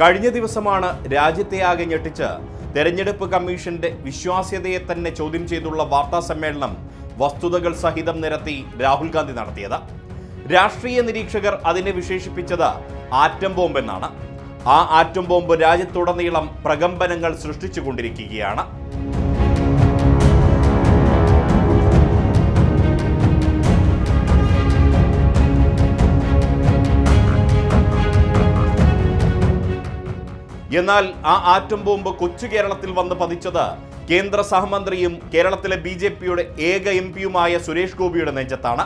കഴിഞ്ഞ ദിവസമാണ് രാജ്യത്തെ ആകെ ഞെട്ടിച്ച് തെരഞ്ഞെടുപ്പ് കമ്മീഷന്റെ വിശ്വാസ്യതയെ തന്നെ ചോദ്യം ചെയ്തുള്ള വാർത്താ സമ്മേളനം വസ്തുതകൾ സഹിതം നിരത്തി രാഹുൽ ഗാന്ധി നടത്തിയത്. രാഷ്ട്രീയ നിരീക്ഷകർ അതിനെ വിശേഷിപ്പിച്ചത് ആറ്റം ബോംബെന്നാണ് ആ ആറ്റം ബോംബ് രാജ്യത്തുടനീളം പ്രകമ്പനങ്ങൾ സൃഷ്ടിച്ചുകൊണ്ടിരിക്കുകയാണ്. എന്നാൽ ആ ആറ്റം ബോംബ് കൊച്ചു കേരളത്തിൽ വന്ന് പതിച്ചത് കേന്ദ്ര സഹമന്ത്രിയും കേരളത്തിലെ ബി ജെ പിയുടെ ഏക എം പിയുമായ സുരേഷ് ഗോപിയുടെ നെഞ്ചത്താണ്.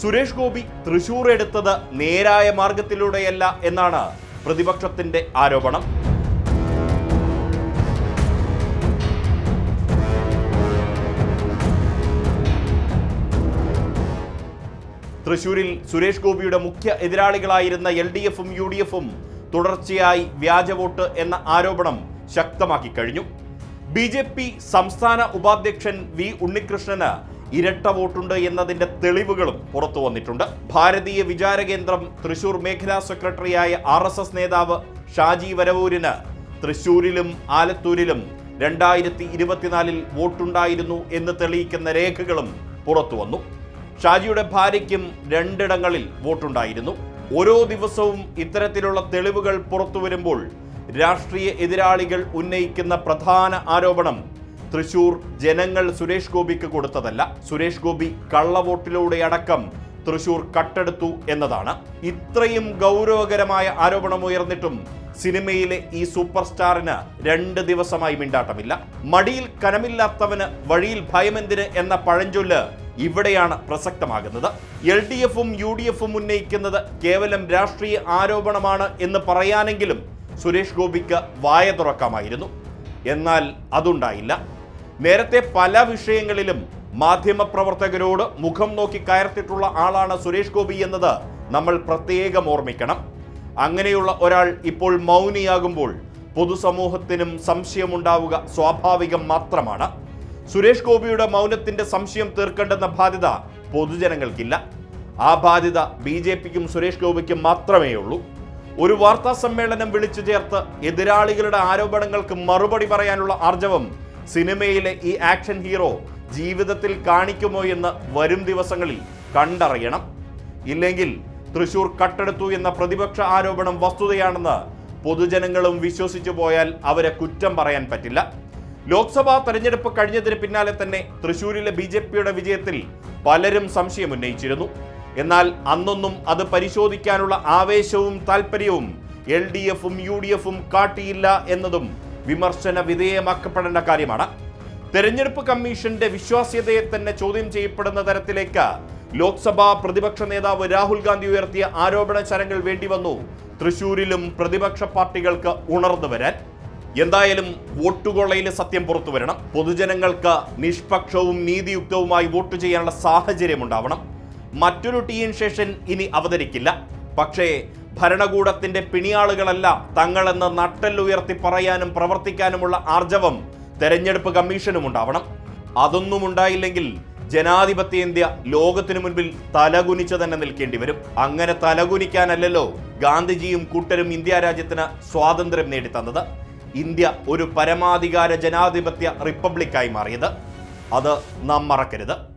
സുരേഷ് ഗോപി തൃശൂർ എടുത്തത് നേരായ മാർഗത്തിലൂടെയല്ല എന്നാണ് പ്രതിപക്ഷത്തിന്റെ ആരോപണം. തൃശൂരിൽ സുരേഷ് ഗോപിയുടെ മുഖ്യ എതിരാളികളായിരുന്ന എൽ ഡി എഫും യു ഡി എഫും തുടർച്ചയായി വ്യാജ വോട്ട് എന്ന ആരോപണം ശക്തമാക്കി കഴിഞ്ഞു. ബി ജെ പി സംസ്ഥാന ഉപാധ്യക്ഷൻ വി ഉണ്ണികൃഷ്ണന് ഇരട്ട വോട്ടുണ്ട് എന്നതിന്റെ തെളിവുകളും പുറത്തു വന്നിട്ടുണ്ട്. ഭാരതീയ വിചാര കേന്ദ്രം തൃശൂർ മേഖലാ സെക്രട്ടറിയായ ആർ എസ് എസ് നേതാവ് ഷാജി വരവൂരിന് തൃശൂരിലും ആലത്തൂരിലും രണ്ടായിരത്തി ഇരുപത്തിനാലിൽ വോട്ടുണ്ടായിരുന്നു എന്ന് തെളിയിക്കുന്ന രേഖകളും പുറത്തു വന്നു. ഷാജിയുടെ ഭാര്യയ്ക്കും രണ്ടിടങ്ങളിൽ വോട്ടുണ്ടായിരുന്നു. ഓരോ ദിവസവും ഇത്തരത്തിലുള്ള തെളിവുകൾ പുറത്തു വരുമ്പോൾ രാഷ്ട്രീയ എതിരാളികൾ ഉന്നയിക്കുന്ന പ്രധാന ആരോപണം തൃശൂർ ജനങ്ങൾ സുരേഷ് ഗോപിക്ക് കൊടുത്തതല്ല. സുരേഷ് ഗോപി കള്ളവോട്ടിലൂടെ അടക്കം തൃശൂർ കട്ടെടുത്തു എന്നതാണ്. ഇത്രയും ഗൗരവകരമായ ആരോപണം ഉയർന്നിട്ടും സിനിമയിലെ ഈ സൂപ്പർ സ്റ്റാറിന് രണ്ട് ദിവസമായി മിണ്ടാട്ടമില്ല. മടിയിൽ കനമില്ലാത്തവന് വഴിയിൽ ഭയമെന്തിന് എന്ന പഴഞ്ചൊല്ല് ഇവിടെയാണ് പ്രസക്തമാകുന്നത്. എൽ ഡി എഫും യു ഡി എഫും ഉന്നയിക്കുന്നത് കേവലം രാഷ്ട്രീയ ആരോപണമാണ് എന്ന് പറയാനെങ്കിലും സുരേഷ് ഗോപിക്ക് വായ തുറക്കാമായിരുന്നു. എന്നാൽ അതുണ്ടായില്ല. നേരത്തെ പല വിഷയങ്ങളിലും മാധ്യമപ്രവർത്തകരോട് മുഖം നോക്കി കയർത്തിട്ടുള്ള ആളാണ് സുരേഷ് ഗോപി എന്നത് നമ്മൾ പ്രത്യേകം ഓർമ്മിക്കണം. അങ്ങനെയുള്ള ഒരാൾ ഇപ്പോൾ മൗനിയാകുമ്പോൾ പൊതുസമൂഹത്തിനും സംശയമുണ്ടാവുക സ്വാഭാവികം മാത്രമാണ്. സുരേഷ് ഗോപിയുടെ മൗനത്തിന്റെ സംശയം തീർക്കേണ്ടെന്ന ബാധ്യത പൊതുജനങ്ങൾക്കില്ല. ആ ബാധ്യത ബി ജെ പിക്കും സുരേഷ് ഗോപിക്കും മാത്രമേ ഉള്ളൂ ഒരു വാർത്താ സമ്മേളനം വിളിച്ചു ചേർത്ത് എതിരാളികളുടെ ആരോപണങ്ങൾക്ക് മറുപടി പറയാനുള്ള ആർജവം സിനിമയിലെ ഈ ആക്ഷൻ ഹീറോ ജീവിതത്തിൽ കാണിക്കുമോ എന്ന് വരും ദിവസങ്ങളിൽ കണ്ടറിയണം. ഇല്ലെങ്കിൽ തൃശൂർ കട്ടെടുത്തു എന്ന പ്രതിപക്ഷ ആരോപണം വസ്തുതയാണെന്ന് പൊതുജനങ്ങളും വിശ്വസിച്ചു പോയാൽ അവരെ കുറ്റം പറയാൻ പറ്റില്ല. ലോക്സഭാ തെരഞ്ഞെടുപ്പ് കഴിഞ്ഞതിന് പിന്നാലെ തന്നെ തൃശൂരിലെ ബി വിജയത്തിൽ പലരും സംശയം ഉന്നയിച്ചിരുന്നു. എന്നാൽ അന്നൊന്നും അത് പരിശോധിക്കാനുള്ള ആവേശവും താല്പര്യവും എൽ ഡി എഫും യു ഡി എഫും കാട്ടിയില്ല എന്നതും വിമർശന വിധേയമാക്കപ്പെടേണ്ട കാര്യമാണ്. തെരഞ്ഞെടുപ്പ് കമ്മീഷന്റെ വിശ്വാസ്യതയെ തന്നെ ചോദ്യം ചെയ്യപ്പെടുന്ന തരത്തിലേക്ക് ലോക്സഭാ പ്രതിപക്ഷ നേതാവ് രാഹുൽ ഗാന്ധി ഉയർത്തിയ ആരോപണ ശരങ്ങൾ വേണ്ടിവന്നു തൃശൂരിലും പ്രതിപക്ഷ പാർട്ടികൾക്ക് ഉണർന്നു വരാൻ. എന്തായാലും വോട്ടുകൊള്ളയിലെ സത്യം പുറത്തു വരണം. പൊതുജനങ്ങൾക്ക് നിഷ്പക്ഷവും നീതിയുക്തവുമായി വോട്ട് ചെയ്യാനുള്ള സാഹചര്യം ഉണ്ടാവണം മറ്റൊരു ടി എൻ ശേഷൻ ഇനി അവതരിക്കില്ല. പക്ഷേ ഭരണകൂടത്തിന്റെ പിണിയാളുകളല്ല തങ്ങളെന്ന് നട്ടെല്ലുയർത്തി പറയാനും പ്രവർത്തിക്കാനുമുള്ള ആർജവം തെരഞ്ഞെടുപ്പ് കമ്മീഷനും ഉണ്ടാവണം അതൊന്നും ഉണ്ടായില്ലെങ്കിൽ ജനാധിപത്യ ഇന്ത്യ ലോകത്തിനു മുൻപിൽ തലകുനിച്ച് തന്നെ നിൽക്കേണ്ടി വരും. അങ്ങനെ തലകുനിക്കാനല്ലല്ലോ ഗാന്ധിജിയും കൂട്ടരും ഇന്ത്യ രാജ്യത്തിന് സ്വാതന്ത്ര്യം നേടിത്തന്നത്. ഇന്ത്യ ഒരു പരമാധികാര ജനാധിപത്യ റിപ്പബ്ലിക്കായി മാറിയത്. അത് നാം മറക്കരുത്.